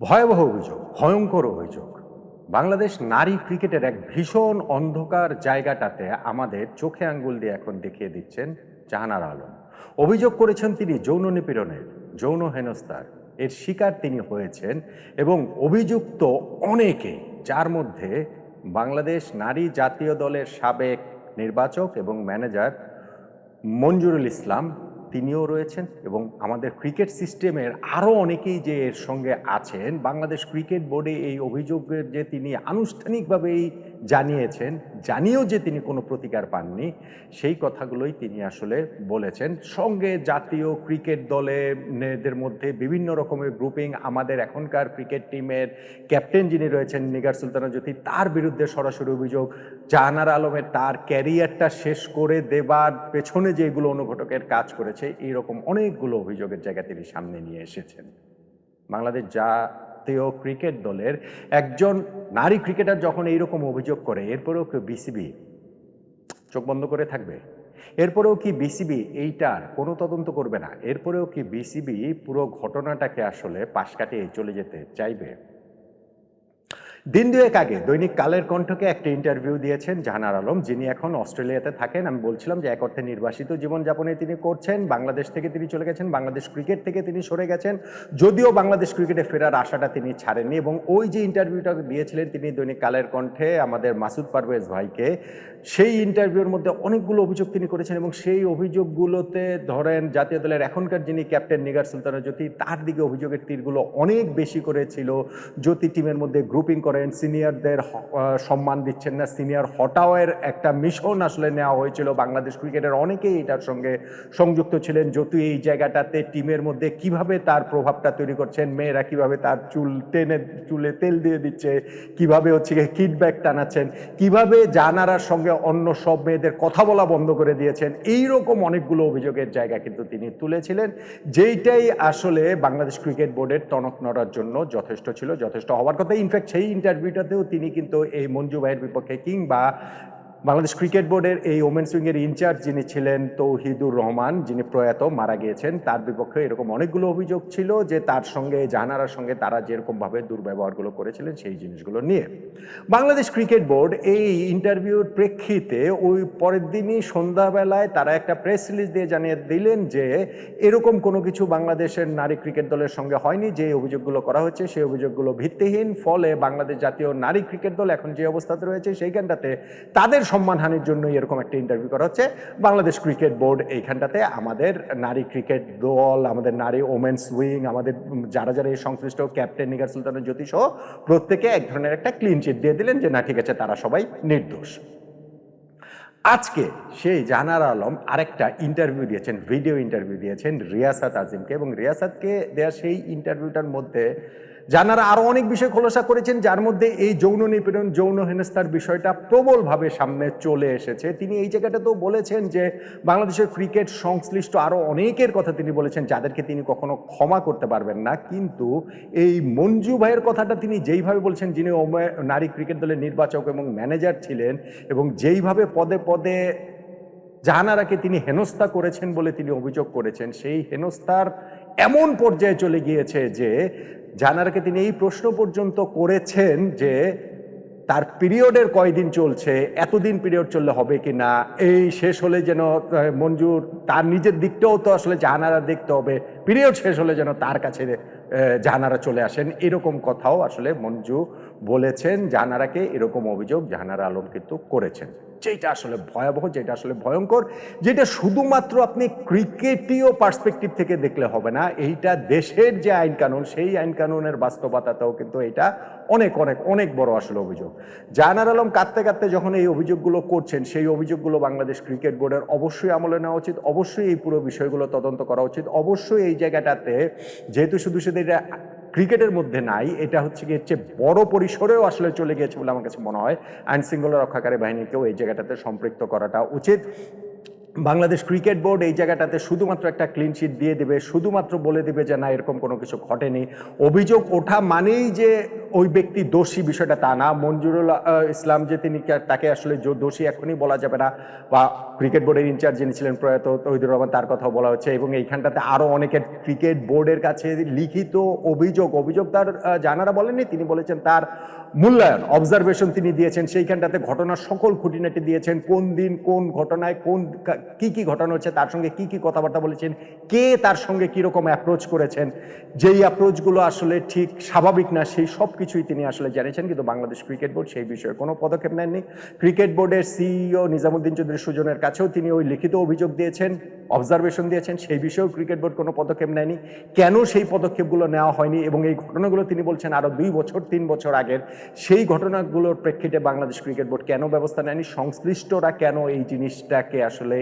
ভয়াবহ অভিযোগ, ভয়ঙ্কর অভিযোগ। বাংলাদেশ নারী ক্রিকেটের এক ভীষণ অন্ধকার জায়গাটাতে আমাদের চোখে আঙ্গুল দিয়ে এখন দেখিয়ে দিচ্ছেন জাহানার আলম। অভিযোগ করেছেন তিনি যৌন নিপীড়নের, যৌন হেনস্থার। এর শিকার তিনি হয়েছেন এবং অভিযুক্ত অনেকে, যার মধ্যে বাংলাদেশ নারী জাতীয় দলের সাবেক নির্বাচক এবং ম্যানেজার মঞ্জুরুল ইসলাম তিনিও রয়েছেন এবং আমাদের ক্রিকেট সিস্টেমের আরও অনেকেই যে এর সঙ্গে আছেন, বাংলাদেশ ক্রিকেট বোর্ডে এই অভিযোগের যে তিনি আনুষ্ঠানিকভাবেই জানিয়েছেন, জানিয়েও যে তিনি কোনো প্রতিকার পাননি, সেই কথাগুলোই তিনি আসলে বলেছেন। সঙ্গে জাতীয় ক্রিকেট দলের মধ্যে বিভিন্ন রকমের গ্রুপিং আমাদের এখনকার ক্রিকেট টিমের ক্যাপ্টেন যিনি রয়েছেন, নিগার সুলতানা জ্যোতি, তার বিরুদ্ধে সরাসরি অভিযোগ জাহানার আলমের তার ক্যারিয়ারটা শেষ করে দেবার পেছনে যেগুলো অনুঘটকের কাজ করেছে, এইরকম অনেকগুলো অভিযোগের জায়গা তিনি সামনে নিয়ে এসেছেন। বাংলাদেশ জাতীয় ক্রিকেট দলের একজন নারী ক্রিকেটার যখন এইরকম অভিযোগ করে, এরপরেও কেউ বিসিবি চোখ বন্ধ করে থাকবে? এরপরেও কি বিসিবি এইটার কোনো তদন্ত করবে না? এরপরেও কি বিসিবি পুরো ঘটনাটাকে আসলে পাশ কাটিয়ে চলে যেতে চাইবে? দিন দুয়েক আগে দৈনিক কালের কণ্ঠকে একটা ইন্টারভিউ দিয়েছেন জাহানার আলম, যিনি এখন অস্ট্রেলিয়াতে থাকেন। আমি বলছিলাম যে, এক অর্থে নির্বাসিত জীবনযাপনে তিনি করছেন, বাংলাদেশ থেকে তিনি চলে গেছেন, বাংলাদেশ ক্রিকেট থেকে তিনি সরে গেছেন। যদিও বাংলাদেশ ক্রিকেটে ফেরার আশাটা তিনি ছাড়েননি এবং ওই যে ইন্টারভিউটা দিয়েছিলেন তিনি দৈনিক কালের কণ্ঠে আমাদের মাসুদ পারভেজ ভাইকে, সেই ইন্টারভিউর মধ্যে অনেকগুলো অভিযোগ তিনি করেছেন এবং সেই অভিযোগগুলোতে ধরেন জাতীয় দলের এখনকার যিনি ক্যাপ্টেন নিগার সুলতানা জ্যোতি, তার দিকে অভিযোগের তীরগুলো অনেক বেশি করেছিল। জ্যোতি টিমের মধ্যে গ্রুপিং করেন সিনিয়রদের সম্মান দিচ্ছেন না। সিনিয়র হটাওয়ের একটা মিশন আসলে নেওয়া হয়েছিল। বাংলাদেশ ক্রিকেটের অনেকেই এটার সঙ্গে সংযুক্ত ছিলেন। জ্যোতি এই জায়গাটাতে টিমের মধ্যে কীভাবে তার প্রভাবটা তৈরি করছেন, মেয়েরা কীভাবে তার চুল টেনে, চুলে তেল দিয়ে দিচ্ছে, কীভাবে হচ্ছে গিয়ে কিডব্যাক টানাচ্ছেন, কীভাবে জানারার সঙ্গে অন্য সব মেয়েদের কথা বলা বন্ধ করে দিয়েছেন এই রকম অনেকগুলো অভিযোগের জায়গা কিন্তু তিনি তুলেছিলেন। যেইটাই আসলে বাংলাদেশ ক্রিকেট বোর্ডের টনক নড়ার জন্য যথেষ্ট ছিল, যথেষ্ট হওয়ার কথা। ইনফ্যাক্ট সেই ইন্টারভিউটাতেও তিনি কিন্তু এই মঞ্জু ভাইয়ের বিপক্ষে কিংবা বাংলাদেশ ক্রিকেট বোর্ডের এই ওমেন্স উইংয়ের ইনচার্জ যিনি ছিলেন তৌহিদুর রহমান, যিনি প্রয়াত মারা গিয়েছেন, তার বিপক্ষে এরকম অনেকগুলো অভিযোগ ছিল যে তার সঙ্গে, জাহানারার সঙ্গে তারা যেরকমভাবে দুর্ব্যবহারগুলো করেছিলেন সেই জিনিসগুলো নিয়ে। বাংলাদেশ ক্রিকেট বোর্ড এই ইন্টারভিউর প্রেক্ষিতে ওই পরের দিনই সন্ধ্যাবেলায় তারা একটা প্রেস রিলিজ দিয়ে জানিয়ে দিলেন যে এরকম কোনো কিছু বাংলাদেশের নারী ক্রিকেট দলের সঙ্গে হয়নি, যে অভিযোগগুলো করা হচ্ছে সেই অভিযোগগুলো ভিত্তিহীন। ফলে বাংলাদেশ জাতীয় নারী ক্রিকেট দল এখন যে অবস্থাতে রয়েছে সেইখানটাতে তাদের সম্মানহানির জন্য এরকম একটা ইন্টারভিউ করা হচ্ছে। বাংলাদেশ ক্রিকেট বোর্ড এইখানটাতে আমাদের নারী ক্রিকেট দল, আমাদের নারী ওমেন্স উইং আমাদের যারা যারা এই সংশ্লিষ্ট ক্যাপ্টেন নিগার সুলতানের জ্যোতি সহ প্রত্যেকে এক ধরনের একটা ক্লিন চিট দিয়ে দিলেন যে, না, ঠিক আছে, তারা সবাই নির্দোষ। আজকে সেই জাহানার আলম আরেকটা ইন্টারভিউ দিয়েছেন ভিডিও ইন্টারভিউ দিয়েছেন রিয়াসাত আজিমকে এবং রিয়াসাতকে দেওয়া সেই ইন্টারভিউটার মধ্যে জানারা আরও অনেক বিষয় খোলসা করেছেন, যার মধ্যে এই যৌন নিপীড়ন, যৌন হেনস্থার বিষয়টা প্রবলভাবে সামনে চলে এসেছে। তিনি এই জায়গাটাতেও বলেছেন যে বাংলাদেশের ক্রিকেট সংশ্লিষ্ট আরও অনেকের কথা তিনি বলেছেন, যাদেরকে তিনি কখনো ক্ষমা করতে পারবেন না। কিন্তু এই মঞ্জু ভাইয়ের কথাটা তিনি যেইভাবে বলছেন, যিনি নারী ক্রিকেট দলের নির্বাচক এবং ম্যানেজার ছিলেন এবং যেইভাবে পদে পদে জাহানারাকে তিনি হেনস্থা করেছেন বলে তিনি অভিযোগ করেছেন, সেই হেনস্থার এমন পর্যায়ে চলে গিয়েছে যে জানারাকে তিনি এই প্রশ্ন পর্যন্ত করেছেন যে তার পিরিয়ডের কয়দিন চলছে, এতদিন পিরিয়ড চললে হবে কি না, এই শেষ হলে যেন মঞ্জুর তার নিজের দিকটাও তো আসলে জাহানারা দেখতে হবে, পিরিয়ড শেষ হলে যেন তার কাছে জাহানারা চলে আসেন, এরকম কথাও আসলে মঞ্জু বলেছেন জাহানারাকে এরকম অভিযোগ জাহানারা আলম কিন্তু করেছেন। যেটা আসলে ভয়াবহ, যেটা আসলে ভয়ঙ্কর, যেটা শুধুমাত্র আপনি ক্রিকেটীয় পার্সপেক্টিভ থেকে দেখলে হবে না, এইটা দেশের যে আইন কানুন, সেই আইন কানুনের বাস্তবতাতেও কিন্তু এটা অনেক অনেক অনেক বড় আসলে অভিযোগ। জাহানার আলম কাঁদতে কাঁদতে যখন এই অভিযোগগুলো করছেন, সেই অভিযোগগুলো বাংলাদেশ ক্রিকেট বোর্ডের অবশ্যই আমলে নেওয়া উচিত, অবশ্যই এই পুরো বিষয়গুলো তদন্ত করা উচিত, অবশ্যই এই জায়গাটাতে যেহেতু শুধু শুধু এটা ক্রিকেটের মধ্যে নাই, এটা হচ্ছে গিয়ে হচ্ছে বড় পরিসরেও আসলে চলে গিয়েছে বলে আমার কাছে মনে হয়। আইন শৃঙ্খলা রক্ষাকারী বাহিনীকেও এই জায়গাটাতে সম্পৃক্ত করাটা উচিত। বাংলাদেশ ক্রিকেট বোর্ড এই জায়গাটাতে শুধুমাত্র একটা ক্লিনশিট দিয়ে দেবে, শুধুমাত্র বলে দেবে যে না, এরকম কোনো কিছু ঘটেনি। অভিযোগ ওঠা মানেই যে ওই ব্যক্তি দোষী বিষয়টা তা না। মঞ্জুরুল ইসলাম যে তিনি তাকে আসলে দোষী এখনই বলা যাবে না। বা ক্রিকেট বোর্ডের ইনচার্জ যিনি ছিলেন প্রয়াত তহিদুর রহমান, তার কথাও বলা হচ্ছে। এবং এইখানটাতে আরও অনেকের ক্রিকেট বোর্ডের কাছে লিখিত অভিযোগ অভিযোগ তার জানারা বলেননি। তিনি বলেছেন তার মূল্যায়ন অবজারভেশন তিনি দিয়েছেন। সেইখানটাতে ঘটনার সকল খুঁটিনাটি দিয়েছেন। কোন দিন, কোন ঘটনায়, কোন কা- কি ঘটনা হচ্ছে, তার সঙ্গে কি কি কথাবার্তা বলেছেন, কে তার সঙ্গে কীরকম অ্যাপ্রোচ করেছেন, যেই অ্যাপ্রোচগুলো আসলে ঠিক স্বাভাবিক না, সেই সব কিছুই তিনি আসলে জানিয়েছেন, কিন্তু বাংলাদেশ ক্রিকেট বোর্ড সেই বিষয়ে কোনো পদক্ষেপ নেননি। ক্রিকেট বোর্ডের সিইও নিজামুদ্দিন চৌধুরী সুজনের কাছেও তিনি ওই লিখিত অভিযোগ দিয়েছেন। অবজারভেশন দিয়েছেন, সেই বিষয়েও ক্রিকেট বোর্ড কোনো পদক্ষেপ নেয়নি। কেন সেই পদক্ষেপগুলো নেওয়া হয়নি এবং এই ঘটনাগুলো তিনি বলছেন আরও দুই বছর, তিন বছর আগের, সেই ঘটনাগুলোর প্রেক্ষিতে বাংলাদেশ ক্রিকেট বোর্ড কেন ব্যবস্থা নেয়নি? সংশ্লিষ্টরা কেন এই জিনিসটাকে আসলে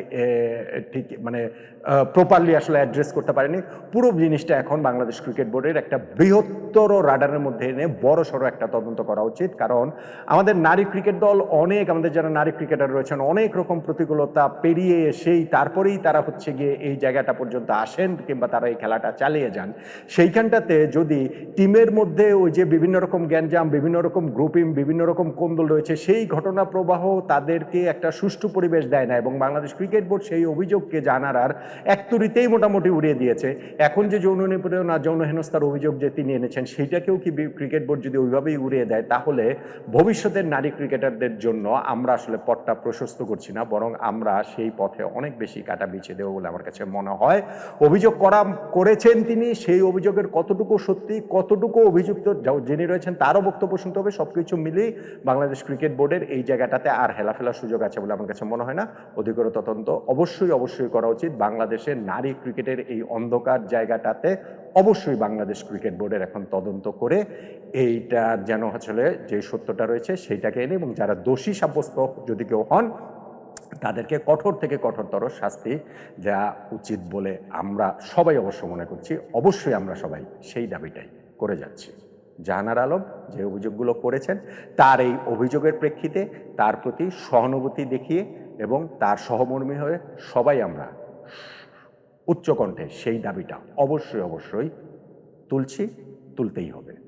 ঠিক মানে প্রপারলি আসলে অ্যাড্রেস করতে পারেনি? পুরো জিনিসটা এখন বাংলাদেশ ক্রিকেট বোর্ডের একটা বৃহত্তর রাডারের মধ্যে এনে বড় সড়ো একটা তদন্ত করা উচিত। কারণ আমাদের নারী ক্রিকেট দল অনেক, আমাদের যারা নারী ক্রিকেটার রয়েছেন, অনেক রকম প্রতিকূলতা পেরিয়ে এসেই তারপরেই তারা হচ্ছে গিয়ে এই জায়গাটা পর্যন্ত আসেন কিংবা তারা এই খেলাটা চালিয়ে যান। সেইখানটাতে যদি টিমের মধ্যে ওই যে বিভিন্ন রকম গ্যাঞ্জাম, বিভিন্ন রকম গ্রুপিং, বিভিন্ন রকম কোন্দল রয়েছে, সেই ঘটনা প্রবাহ তাদেরকে একটা সুষ্ঠু পরিবেশ দেয় না এবং বাংলাদেশ ক্রিকেট বোর্ড সেই অভিযোগকে জানার আর এক তুরিতেই মোটামুটি উড়িয়ে দিয়েছে। এখন যে যৌন নিপীড়ন যৌন হেনস্থার অভিযোগ যে তিনি এনেছেন, সেইটাকেও কি ক্রিকেট বোর্ড যদি ওইভাবেই উড়িয়ে দেয়, তাহলে ভবিষ্যতের নারী ক্রিকেটারদের জন্য আমরা আসলে পথটা প্রশস্ত করছি না, বরং আমরা সেই পথে অনেক বেশি কাটা বিছিয়ে দেবো বলে আমার কাছে মনে হয়। অভিযোগ করা করেছেন তিনি, সেই অভিযোগের কতটুকু সত্যি, কতটুকু অভিযুক্ত যিনি রয়েছেন তারও বক্তব্য শুনতে হবে। সব কিছু মিলিয়ে বাংলাদেশ ক্রিকেট বোর্ডের এই জায়গাটাতে আর হেলাফেলার সুযোগ আছে বলে আমার কাছে মনে হয় না। অধিকর তদন্ত অবশ্যই অবশ্যই করা উচিত। বাংলাদেশের নারী ক্রিকেটের এই অন্ধকার জায়গাটাতে অবশ্যই বাংলাদেশ ক্রিকেট বোর্ডের এখন তদন্ত করে এইটা যেন আসলে যে সত্যটা রয়েছে, সেইটাকে এনে এবং যারা দোষী সাব্যস্ত যদি কেউ হন তাদেরকে কঠোর থেকে কঠোরতর শাস্তি দেওয়া উচিত বলে আমরা সবাই অবশ্য মনে করছি, অবশ্যই আমরা সবাই সেই দাবিটাই করে যাচ্ছি। জাহানার আলম যে অভিযোগগুলো করেছেন, তার এই অভিযোগের প্রেক্ষিতে তার প্রতি সহানুভূতি দেখিয়ে এবং তার সহমর্মী হয়ে সবাই আমরা উচ্চকণ্ঠে সেই দাবিটা অবশ্যই অবশ্যই তুলছি, তুলতেই হবে।